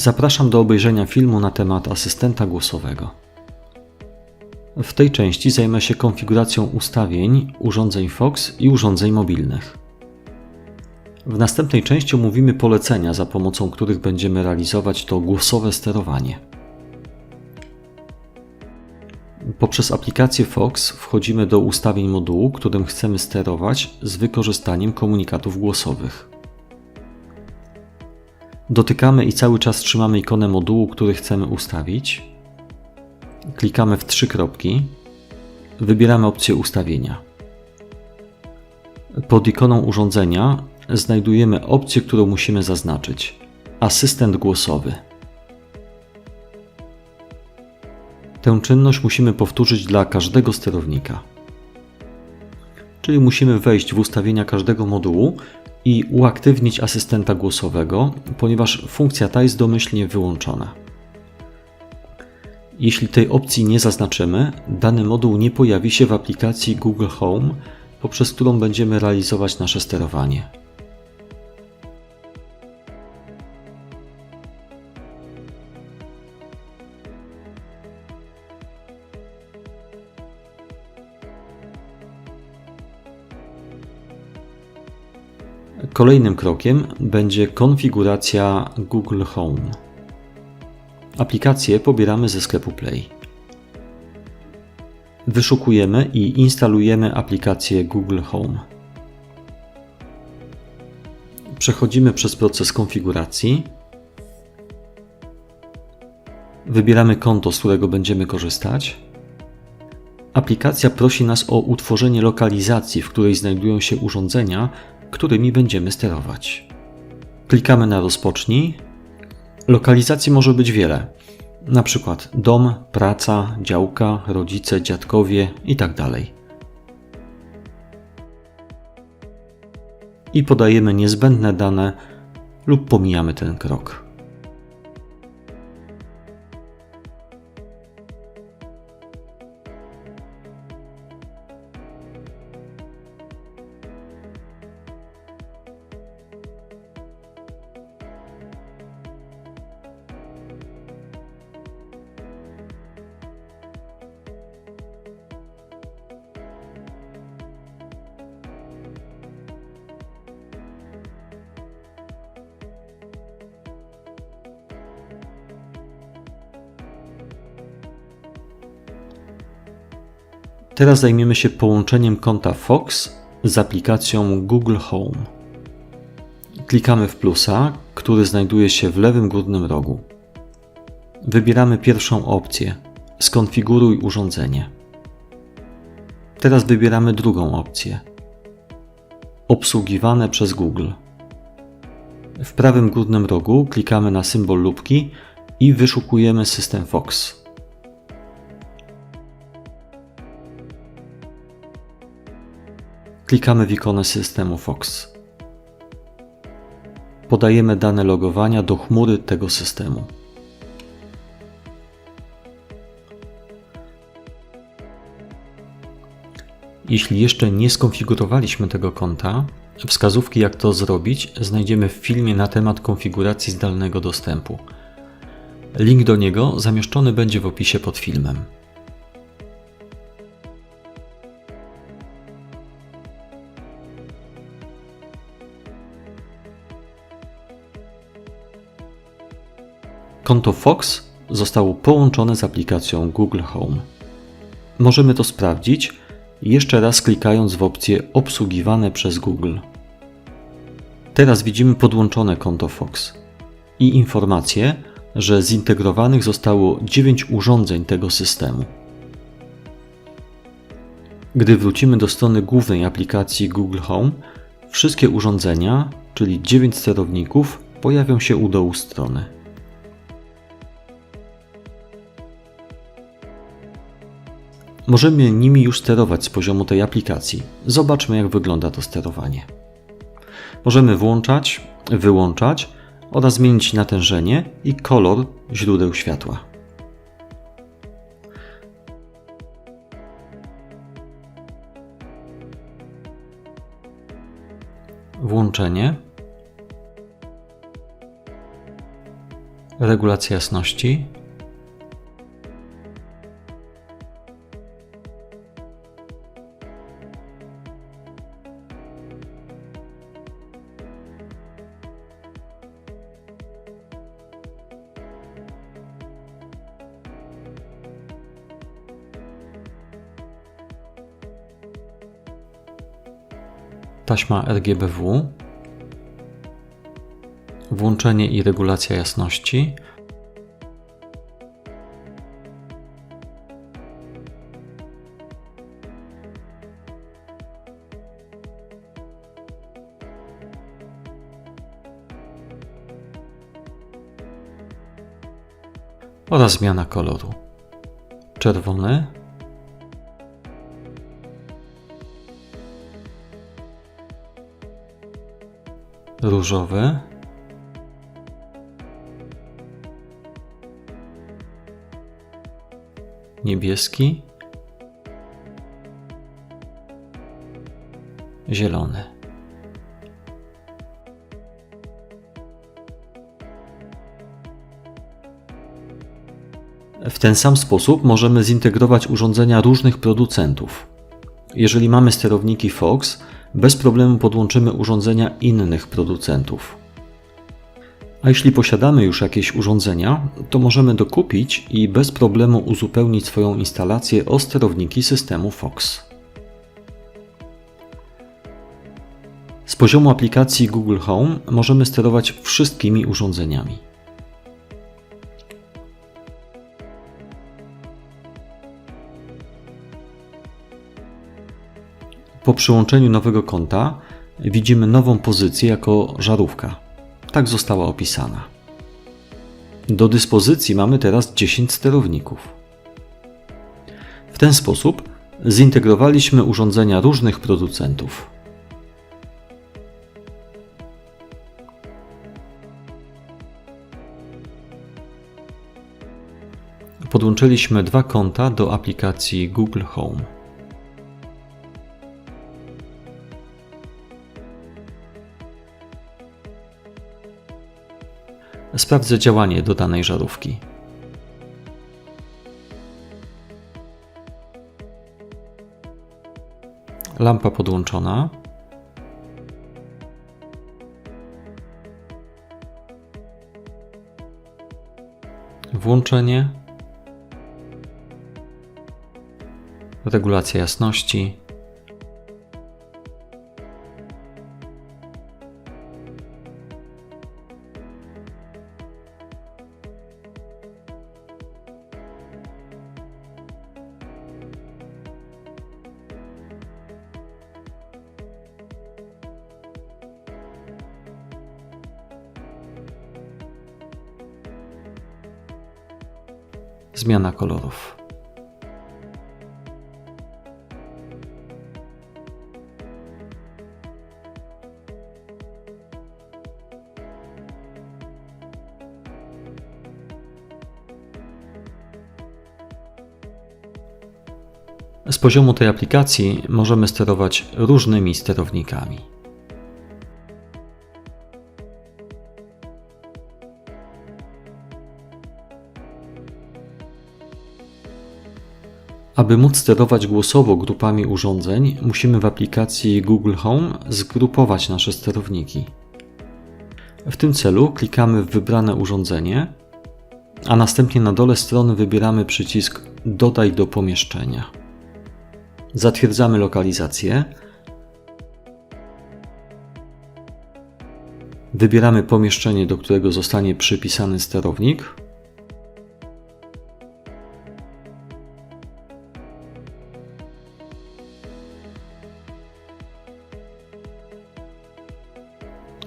Zapraszam do obejrzenia filmu na temat asystenta głosowego. W tej części zajmę się konfiguracją ustawień urządzeń Fox i urządzeń mobilnych. W następnej części omówimy polecenia, za pomocą których będziemy realizować to głosowe sterowanie. Poprzez aplikację Fox wchodzimy do ustawień modułu, którym chcemy sterować z wykorzystaniem komunikatów głosowych. Dotykamy i cały czas trzymamy ikonę modułu, który chcemy ustawić. Klikamy w trzy kropki. Wybieramy opcję ustawienia. Pod ikoną urządzenia znajdujemy opcję, którą musimy zaznaczyć. Asystent głosowy. Tę czynność musimy powtórzyć dla każdego sterownika. Czyli musimy wejść w ustawienia każdego modułu i uaktywnić asystenta głosowego, ponieważ funkcja ta jest domyślnie wyłączona. Jeśli tej opcji nie zaznaczymy, dany moduł nie pojawi się w aplikacji Google Home, poprzez którą będziemy realizować nasze sterowanie. Kolejnym krokiem będzie konfiguracja Google Home. Aplikację pobieramy ze sklepu Play. Wyszukujemy i instalujemy aplikację Google Home. Przechodzimy przez proces konfiguracji. Wybieramy konto, z którego będziemy korzystać. Aplikacja prosi nas o utworzenie lokalizacji, w której znajdują się urządzenia, którymi będziemy sterować. Klikamy na rozpocznij. Lokalizacji może być wiele, na przykład dom, praca, działka, rodzice, dziadkowie itd. Tak I podajemy niezbędne dane lub pomijamy ten krok. Teraz zajmiemy się połączeniem konta Fox z aplikacją Google Home. Klikamy w plusa, który znajduje się w lewym górnym rogu. Wybieramy pierwszą opcję Skonfiguruj urządzenie. Teraz wybieramy drugą opcję Obsługiwane przez Google. W prawym górnym rogu klikamy na symbol lubki i wyszukujemy system Fox. Klikamy w ikonę systemu Fox. Podajemy dane logowania do chmury tego systemu. Jeśli jeszcze nie skonfigurowaliśmy tego konta, wskazówki jak to zrobić znajdziemy w filmie na temat konfiguracji zdalnego dostępu. Link do niego zamieszczony będzie w opisie pod filmem. Konto Fox zostało połączone z aplikacją Google Home. Możemy to sprawdzić jeszcze raz klikając w opcję Obsługiwane przez Google. Teraz widzimy podłączone konto Fox i informację, że zintegrowanych zostało 9 urządzeń tego systemu. Gdy wrócimy do strony głównej aplikacji Google Home, wszystkie urządzenia, czyli 9 sterowników, pojawią się u dołu strony. Możemy nimi już sterować z poziomu tej aplikacji. Zobaczmy, jak wygląda to sterowanie. Możemy włączać, wyłączać oraz zmienić natężenie i kolor źródeł światła. Włączenie. regulacja jasności, taśma RGBW, włączenie i regulacja jasności, oraz zmiana koloru. Czerwony, różowy, niebieski, zielony. W ten sam sposób możemy zintegrować urządzenia różnych producentów. Jeżeli mamy sterowniki Fox, bez problemu podłączymy urządzenia innych producentów. A jeśli posiadamy już jakieś urządzenia, to możemy dokupić i bez problemu uzupełnić swoją instalację o sterowniki systemu Fox. Z poziomu aplikacji Google Home możemy sterować wszystkimi urządzeniami. Po przyłączeniu nowego konta widzimy nową pozycję jako żarówka. Tak została opisana. Do dyspozycji mamy teraz 10 sterowników. W ten sposób zintegrowaliśmy urządzenia różnych producentów. Podłączyliśmy dwa konta do aplikacji Google Home. Sprawdzę działanie dodanej żarówki. Lampa podłączona. Włączenie. Regulacja jasności. Zmiana kolorów. Z poziomu tej aplikacji możemy sterować różnymi sterownikami. Aby móc sterować głosowo grupami urządzeń, musimy w aplikacji Google Home zgrupować nasze sterowniki. W tym celu klikamy w wybrane urządzenie, a następnie na dole strony wybieramy przycisk Dodaj do pomieszczenia. Zatwierdzamy lokalizację. Wybieramy pomieszczenie, do którego zostanie przypisany sterownik.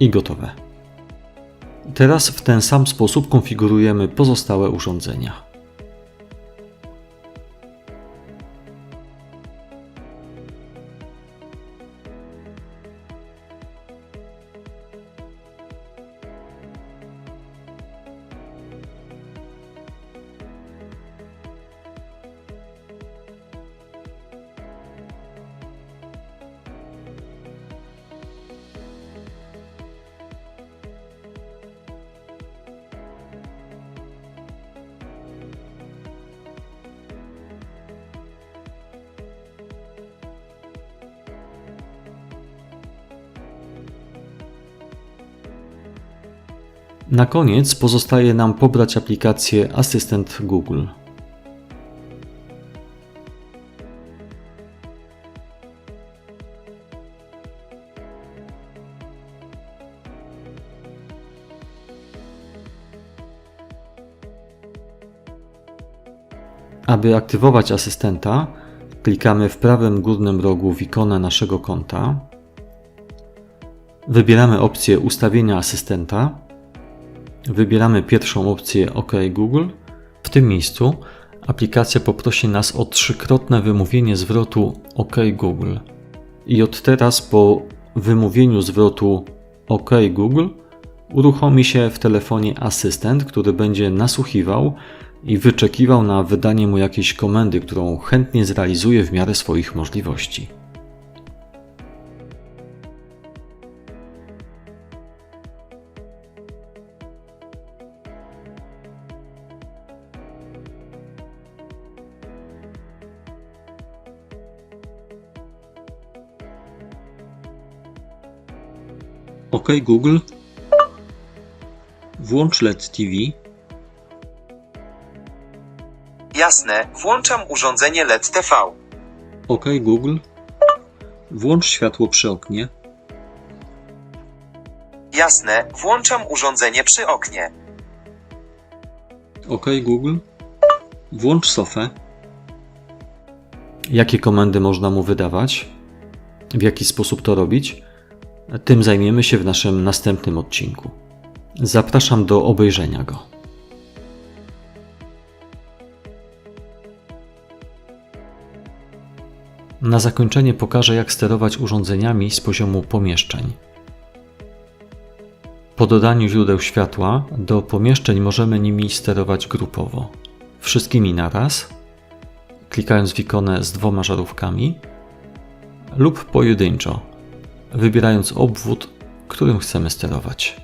I gotowe. Teraz w ten sam sposób konfigurujemy pozostałe urządzenia. Na koniec pozostaje nam pobrać aplikację Asystent Google. Aby aktywować asystenta, klikamy w prawym górnym rogu w ikonę naszego konta. Wybieramy opcję Ustawienia asystenta. Wybieramy pierwszą opcję OK Google. W tym miejscu aplikacja poprosi nas o trzykrotne wymówienie zwrotu OK Google. I od teraz po wymówieniu zwrotu OK Google uruchomi się w telefonie asystent, który będzie nasłuchiwał i wyczekiwał na wydanie mu jakiejś komendy, którą chętnie zrealizuje w miarę swoich możliwości. OK Google. Włącz LED TV. Jasne, włączam urządzenie LED TV. OK Google. Włącz światło przy oknie. Jasne, włączam urządzenie przy oknie. OK Google. Włącz sofę. Jakie komendy można mu wydawać? W jaki sposób to robić? Tym zajmiemy się w naszym następnym odcinku. Zapraszam do obejrzenia go. Na zakończenie pokażę, jak sterować urządzeniami z poziomu pomieszczeń. Po dodaniu źródeł światła do pomieszczeń możemy nimi sterować grupowo. Wszystkimi naraz, klikając w ikonę z dwoma żarówkami, lub pojedynczo, wybierając obwód, którym chcemy sterować.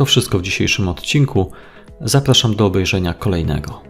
To wszystko w dzisiejszym odcinku. Zapraszam do obejrzenia kolejnego.